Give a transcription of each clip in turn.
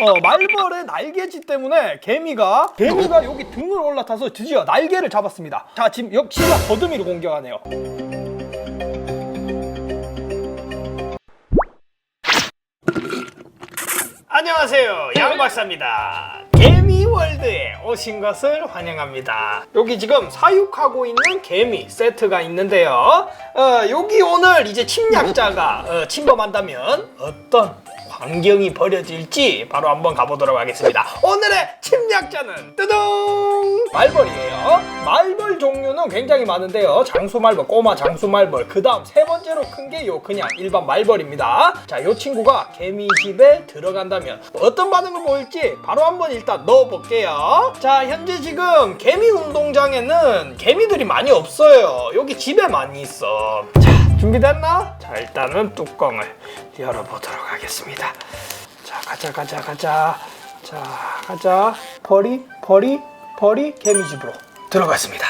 어, 말벌의 날개짓 때문에 개미가 개미가 여기 등을 올라타서 드디어 날개를 잡았습니다. 자, 지금 역시나 거드미로 공격하네요. 안녕하세요, 양 박사입니다. 개미 월드에 오신 것을 환영합니다. 여기 지금 사육하고 있는 개미 세트가 있는데요. 어, 여기 오늘 이제 침략자가 어, 침범한다면 어떤 광경이 벌어질지 바로 한번 가보도록 하겠습니다. 오늘의 침략자는 뜨둥 말벌이에요. 말벌 종류는 굉장히 많은데요. 장수말벌, 꼬마 장수말벌. 그 다음 세 번째로 큰 게 요 그냥 일반 말벌입니다. 자, 요 친구가 개미 집에 들어간다면 어떤 반응을 보일지 바로 한번 일단 넣어볼게요. 자, 현재 지금 개미 운동장에는 개미들이 많이 없어요. 여기 집에 많이 있어. 자, 준비됐나? 자, 일단은 뚜껑을 열어보도록 하겠습니다. 자, 가자, 가자, 가자. 자, 가자. 버리, 버리, 버리, 개미집으로 들어갔습니다.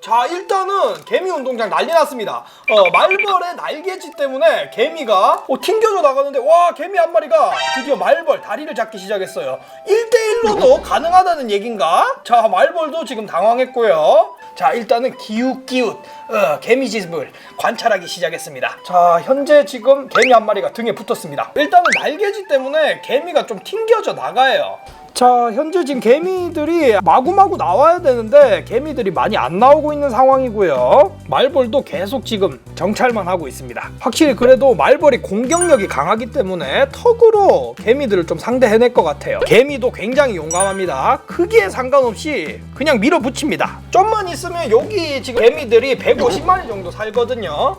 자, 일단은 개미 운동장 난리 났습니다. 어, 말벌의 날개짓 때문에 개미가 어, 튕겨져 나가는데, 와, 개미 한 마리가 드디어 말벌 다리를 잡기 시작했어요. 1대1로도 가능하다는 얘긴가? 자, 말벌도 지금 당황했고요. 자, 일단은 기웃기웃 어, 개미집을 관찰하기 시작했습니다. 자, 현재 지금 개미 한 마리가 등에 붙었습니다. 일단은 날개짓 때문에 개미가 좀 튕겨져 나가요. 자, 현재 지금 개미들이 마구마구 나와야 되는데 개미들이 많이 안 나오고 있는 상황이고요. 말벌도 계속 지금 정찰만 하고 있습니다. 확실히 그래도 말벌이 공격력이 강하기 때문에 턱으로 개미들을 좀 상대해낼 것 같아요. 개미도 굉장히 용감합니다. 크기에 상관없이 그냥 밀어붙입니다. 좀만 있으면 여기 지금 개미들이 150마리 정도 살거든요.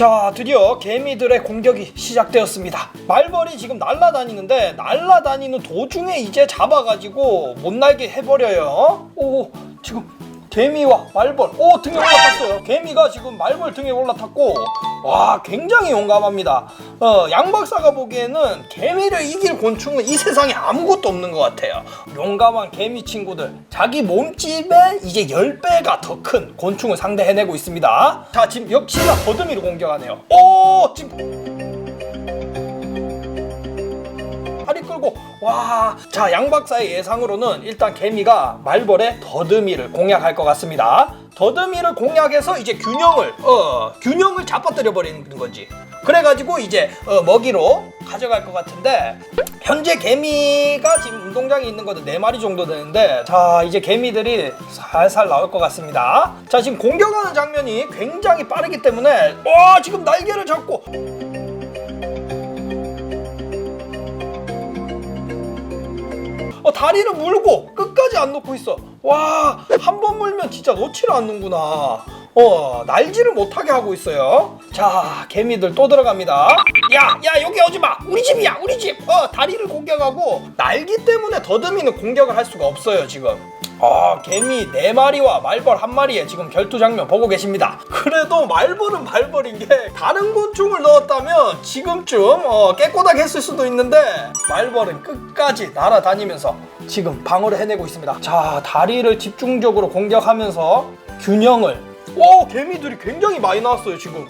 자, 드디어 개미들의 공격이 시작되었습니다. 말벌이 지금 날아다니는데 날아다니는 도중에 이제 잡아가지고 못 날게 해버려요. 오, 지금 개미와 말벌, 오 등에 올라탔어요. 개미가 지금 말벌 등에 올라탔고, 와 굉장히 용감합니다. 어, 양 박사가 보기에는 개미를 이길 곤충은 이 세상에 아무것도 없는 것 같아요. 용감한 개미 친구들, 자기 몸집의 이제 10배가 더 큰 곤충을 상대해내고 있습니다. 자, 지금 역시나 거드미로 공격하네요. 오, 지금 팔이 끌고 와. 자, 양 박사의 예상으로는 일단 개미가 말벌의 더듬이를 공략할 것 같습니다. 더듬이를 공략해서 이제 균형을 어, 균형을 잡아뜨려 버리는 거지. 그래 가지고 이제 어, 먹이로 가져갈 것 같은데 현재 개미가 지금 운동장에 있는 것도 4마리 정도 되는데 자 이제 개미들이 살살 나올 것 같습니다 자 지금 공격하는 장면이 굉장히 빠르기 때문에 와 지금 날개를 잡고 어, 다리를 물고 끝까지 안 놓고 있어. 와, 한 번 물면 진짜 놓지를 않는구나. 어, 날지를 못하게 하고 있어요. 자, 개미들 또 들어갑니다. 야, 야, 여기 오지 마. 우리 집이야, 우리 집. 어, 다리를 공격하고 날기 때문에 더듬이는 공격을 할 수가 없어요, 지금. 아, 개미 네 마리와 말벌 한 마리의 지금 결투 장면 보고 계십니다. 그래도 말벌은 말벌인 게 다른 곤충을 넣었다면 지금쯤 어, 깨꼬닥했을 수도 있는데 말벌은 끝까지 날아다니면서 지금 방어를 해내고 있습니다. 자, 다리를 집중적으로 공격하면서 균형을 오, 개미들이 굉장히 많이 나왔어요, 지금.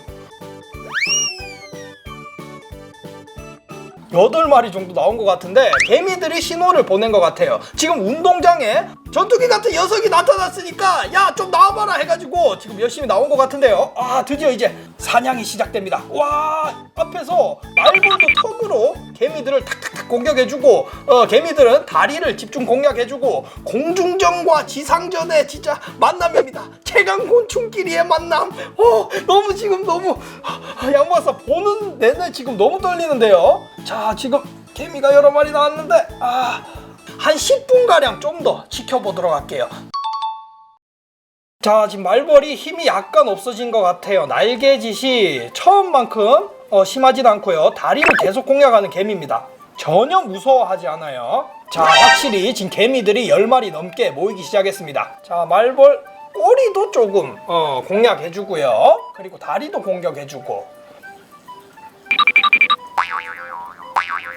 여덟 마리 정도 나온 것 같은데 개미들이 신호를 보낸 것 같아요. 지금 운동장에 전투기 같은 녀석이 나타났으니까 야 좀 나와봐라 해가지고 지금 열심히 나온 것 같은데요. 아 드디어 이제 사냥이 시작됩니다. 와 앞에서 말벌도 턱으로 개미들을 탁탁탁 공격해주고 어, 개미들은 다리를 집중 공략해주고 공중전과 지상전의 진짜 만남입니다. 최강 곤충끼리의 만남. 어 너무 지금 너무 아, 양마사 보는 내내 지금 너무 떨리는데요. 자 지금 개미가 여러 마리 나왔는데 아. 한 10분가량 좀 더 지켜보도록 할게요. 자, 지금 말벌이 힘이 약간 없어진 것 같아요. 날개짓이 처음만큼 어, 심하진 않고요. 다리를 계속 공략하는 개미입니다. 전혀 무서워하지 않아요. 자, 확실히 지금 개미들이 10마리 넘게 모이기 시작했습니다. 자, 말벌 꼬리도 조금 어, 공략해주고요. 그리고 다리도 공격해주고.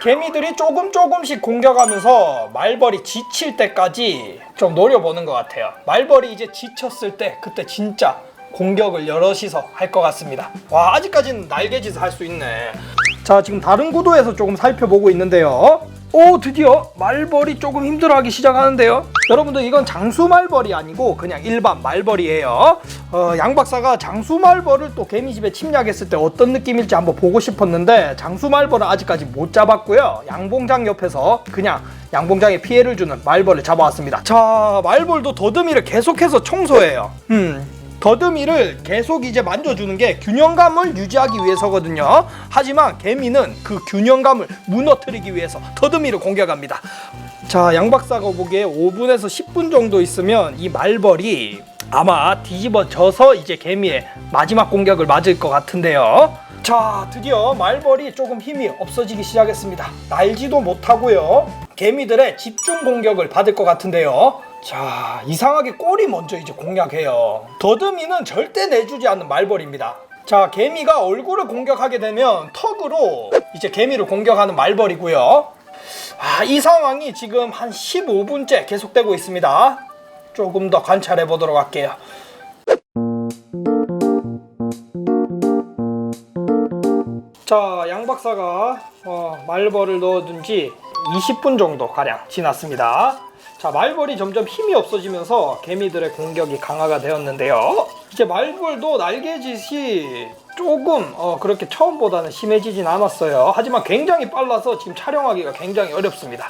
개미들이 조금 조금씩 공격하면서 말벌이 지칠 때까지 좀 노려보는 것 같아요. 말벌이 이제 지쳤을 때 그때 진짜 공격을 여럿이서 할 것 같습니다. 와 아직까지는 날개짓 할수 있네. 자 지금 다른 구도에서 조금 살펴보고 있는데요. 오 드디어 말벌이 조금 힘들어하기 시작하는데요. 여러분들 이건 장수 말벌이 아니고 그냥 일반 말벌이에요. 어, 양 박사가 장수 말벌을 또 개미집에 침략했을 때 어떤 느낌일지 한번 보고 싶었는데 장수 말벌은 아직까지 못 잡았고요. 양봉장 옆에서 그냥 양봉장에 피해를 주는 말벌을 잡아왔습니다. 자 말벌도 더듬이를 계속해서 청소해요. 음. 더듬이를 계속 이제 만져주는 게 균형감을 유지하기 위해서거든요. 하지만 개미는 그 균형감을 무너뜨리기 위해서 더듬이를 공격합니다. 자, 양 박사가 보기에 5분에서 10분 정도 있으면 이 말벌이 아마 뒤집어져서 이제 개미의 마지막 공격을 맞을 것 같은데요. 자, 드디어 말벌이 조금 힘이 없어지기 시작했습니다. 날지도 못하고요. 개미들의 집중 공격을 받을 것 같은데요. 자, 이상하게 꼬리 먼저 이제 공략해요. 더듬이는 절대 내주지 않는 말벌입니다. 자, 개미가 얼굴을 공격하게 되면 턱으로 이제 개미를 공격하는 말벌이고요. 아, 이 상황이 지금 한 15분째 계속되고 있습니다. 조금 더 관찰해 보도록 할게요. 자, 양 박사가 어, 말벌을 넣어둔 지 20분 정도 가량 지났습니다. 자, 말벌이 점점 힘이 없어지면서 개미들의 공격이 강화가 되었는데요. 이제 말벌도 날개짓이 조금 어, 그렇게 처음보다는 심해지진 않았어요. 하지만 굉장히 빨라서 지금 촬영하기가 굉장히 어렵습니다.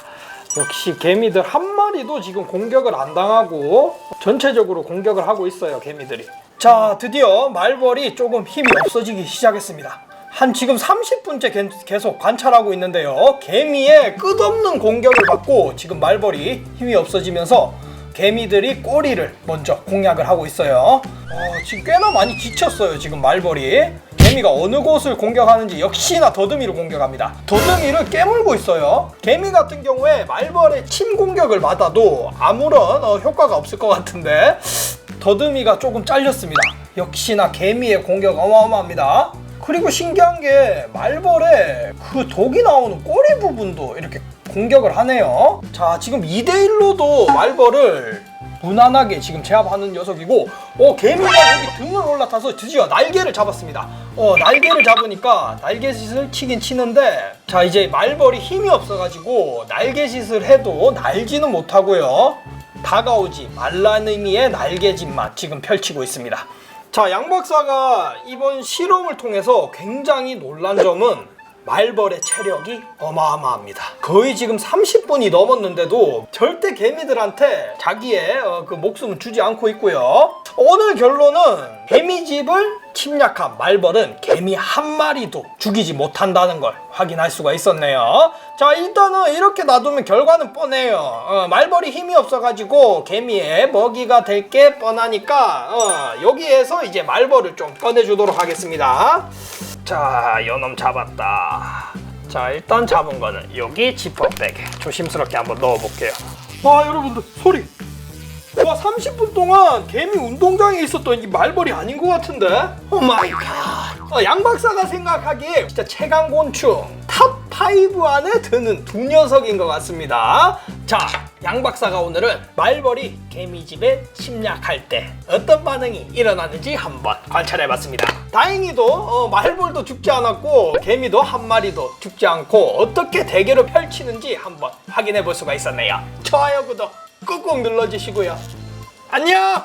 역시 개미들 한 마리도 지금 공격을 안 당하고 전체적으로 공격을 하고 있어요, 개미들이. 자, 드디어 말벌이 조금 힘이 없어지기 시작했습니다. 한 지금 30분째 계속 관찰하고 있는데요. 개미의 끝없는 공격을 받고 지금 말벌이 힘이 없어지면서 개미들이 꼬리를 먼저 공략을 하고 있어요. 어, 지금 꽤나 많이 지쳤어요. 지금 말벌이. 개미가 어느 곳을 공격하는지 역시나 더듬이를 공격합니다. 더듬이를 깨물고 있어요. 개미 같은 경우에 말벌의 침 공격을 받아도 아무런 어, 효과가 없을 것 같은데 더듬이가 조금 잘렸습니다. 역시나 개미의 공격 어마어마합니다. 그리고 신기한 게 말벌에 그 독이 나오는 꼬리 부분도 이렇게 공격을 하네요. 자, 지금 2대1로도 말벌을 무난하게 지금 제압하는 녀석이고, 어, 개미가 여기 등을 올라타서 드디어 날개를 잡았습니다. 어, 날개를 잡으니까 날개짓을 치긴 치는데, 자, 이제 말벌이 힘이 없어가지고 날개짓을 해도 날지는 못하고요. 다가오지 말라는 의미의 날개짓만 지금 펼치고 있습니다. 자, 양 박사가 이번 실험을 통해서 굉장히 놀란 점은 말벌의 체력이 어마어마합니다. 거의 지금 30분이 넘었는데도 절대 개미들한테 자기의 어, 그 목숨을 주지 않고 있고요. 오늘 결론은 개미집을 침략한 말벌은 개미 한 마리도 죽이지 못한다는 걸 확인할 수가 있었네요. 자, 일단은 이렇게 놔두면 결과는 뻔해요. 어, 말벌이 힘이 없어가지고 개미의 먹이가 될 게 뻔하니까 어, 여기에서 이제 말벌을 좀 꺼내주도록 하겠습니다. 자, 요놈 잡았다. 자, 일단 잡은 거는 여기 지퍼백에 조심스럽게 한번 넣어 볼게요. 와, 여러분들 소리. 와, 30분 동안 개미 운동장에 있었던 이 말벌이 아닌 것 같은데? 오 마이 갓. 어, 양 박사가 생각하기에 진짜 최강 곤충 탑5 안에 드는 두 녀석인 것 같습니다. 자, 양 박사가 오늘은 말벌이 개미집에 침략할 때 어떤 반응이 일어나는지 한번 관찰해봤습니다. 다행히도 어, 말벌도 죽지 않았고 개미도 한 마리도 죽지 않고 어떻게 대결을 펼치는지 한번 확인해 볼 수가 있었네요. 좋아요, 구독 꾹꾹 눌러주시고요. 안녕!